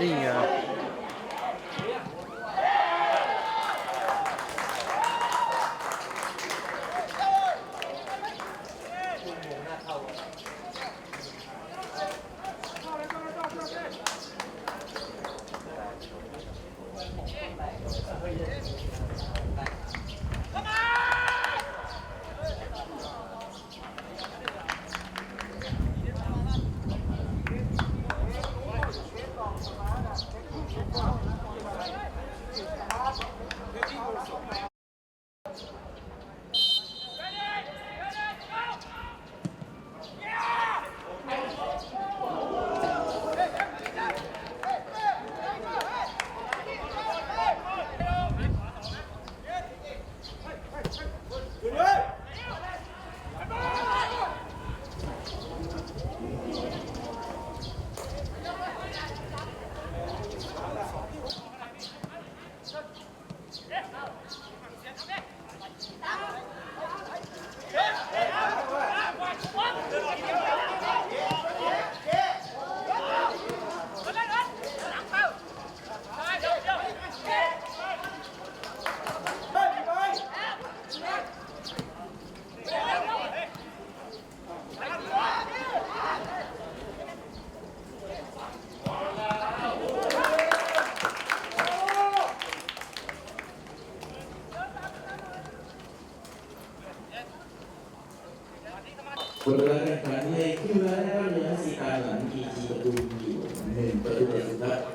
นี่ไง ผลการแข่งขันในครึ่งแรกก็เหนือสีตาหลังอีจีประตูอยู่หนึ่งประตูต่อศูนย์ครับ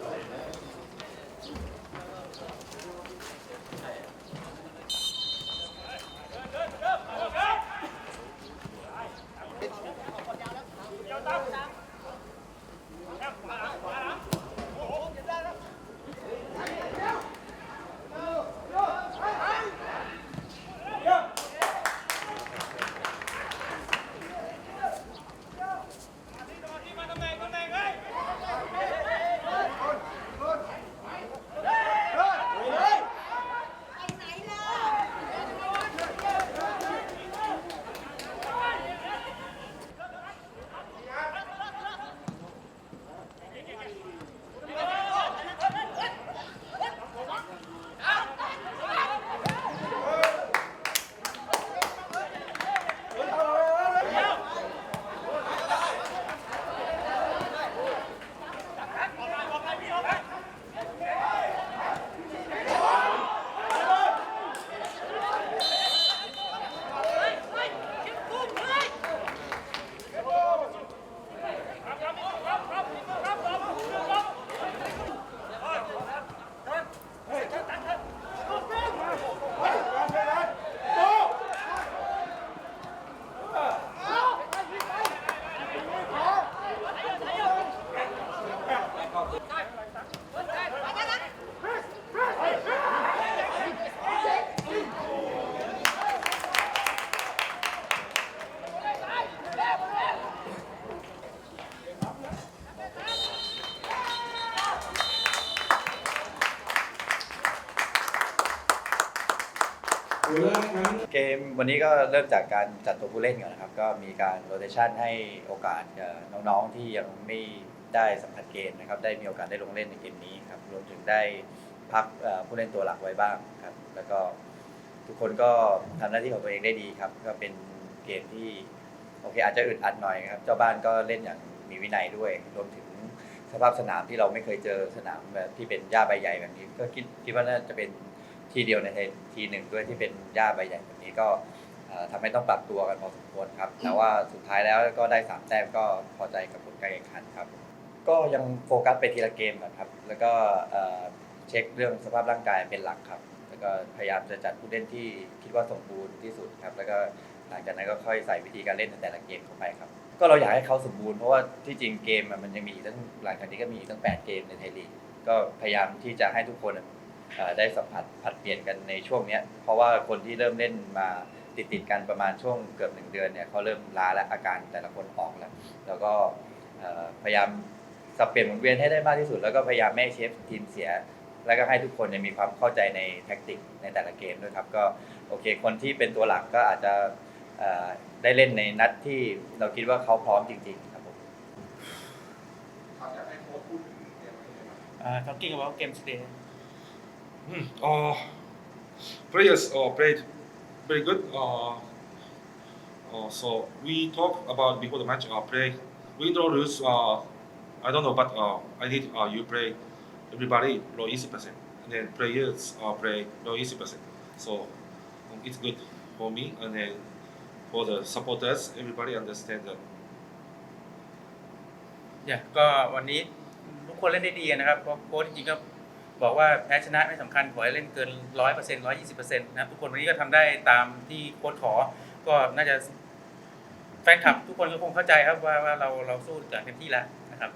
วันนี้ก็เริ่มจากการจัดตัวผู้เล่นก่อนนะครับ ก็มีการโรเตชันให้โอกาสน้องๆที่ยังไม่ได้สัมผัสเกมนะครับ ได้มีโอกาสได้ลงเล่นในเกมนี้ครับ รวมถึงได้พักผู้เล่นตัวหลักไว้บ้างครับ แล้วก็ทุกคนก็ทำหน้าที่ของตัวเองได้ดีครับ ก็เป็นเกมที่โอเคอาจจะอึดอัดหน่อยครับ เจ้าบ้านก็เล่นอย่างมีวินัยด้วย รวมถึงสภาพสนามที่เราไม่เคยเจอสนามแบบที่เป็นหญ้าใบใหญ่แบบนี้ ก็คิดคิดว่าน่าจะเป็น ที่เดียวในไทยทีหนึ่งด้วยที่เป็นหญ้าใบใหญ่แบบนี้ก็เอ่อทำให้ต้องปรับตัวกันพอสมควรครับ แต่ว่าสุดท้ายแล้วก็ได้สามแต้มก็พอใจกับผลการแข่งขันครับ ก็ยังโฟกัสไปทีละเกมก่อนครับ แล้วก็เอ่อเช็คเรื่องสภาพร่างกายเป็นหลักครับ แล้วก็พยายามจะจัดผู้เล่นที่คิดว่าสมบูรณ์ที่สุดครับ แล้วก็หลังจากนั้นก็ค่อยใส่วิธีการเล่นในแต่ละเกมเข้าไปครับ ก็เราอยากให้เขาสมบูรณ์เพราะว่าที่จริงเกมอะมันยังมีอีกตั้งหลังจากนี้ก็มีอีกตั้ง 8 เกมในไทยลีก ก็พยายามที่จะให้ทุกคนอะเอ่อ ได้สัมผัสผัดเปลี่ยนกันในช่วงเนี้ยเพราะว่าคนที่เริ่มเล่นมาติดติดๆกันประมาณช่วงเกือบหนึ่งเดือนเนี่ยเขาเริ่มล้าและอาการแต่ละคนออกแล้ว แล้วก็เอ่อพยายามสับเปลี่ยนหมุนเวียนให้ได้มากที่สุด แล้วก็พยายามไม่ให้เชฟทีมเสีย แล้วก็ให้ทุกคนเนี่ยมีความเข้าใจในแท็กติกในแต่ละเกมด้วยครับก็โอเค คนที่เป็นตัวหลักก็อาจจะเอ่อได้เล่นในนัดที่เราคิดว่าเขาพร้อมจริง ๆ ครับผมครับอยากให้โค้ชพูดถึงเกมวันนี้หน่อยครับ uh, talking about game today Hmm. Uh, players uh, played very good. Uh, uh, so we talk about before the match. Uh, play win or lose. Uh, I don't know, but uh, I need uh, you play everybody low easy percent, and then players uh, play low easy percent. So um, it's good for me, and then for the supporters, everybody understand that เนี่ยก็วันนี้ทุกคนเล่นได้ดีนะครับเพราะโค้ชจริงๆก็ บอกว่าแพ้ชนะไม่สำคัญขอให้เล่นเกินร้อยเปอร์เซ็นต์ร้อยยี่สิบเปอร์เซ็นต์นะทุกคนวันนี้ก็ทำได้ตามที่โค้ชขอ ก็น่าจะแฟนคลับทุกคนก็คงเข้าใจครับว่าว่าเราเราสู้อย่างเต็มที่แล้วนะครับ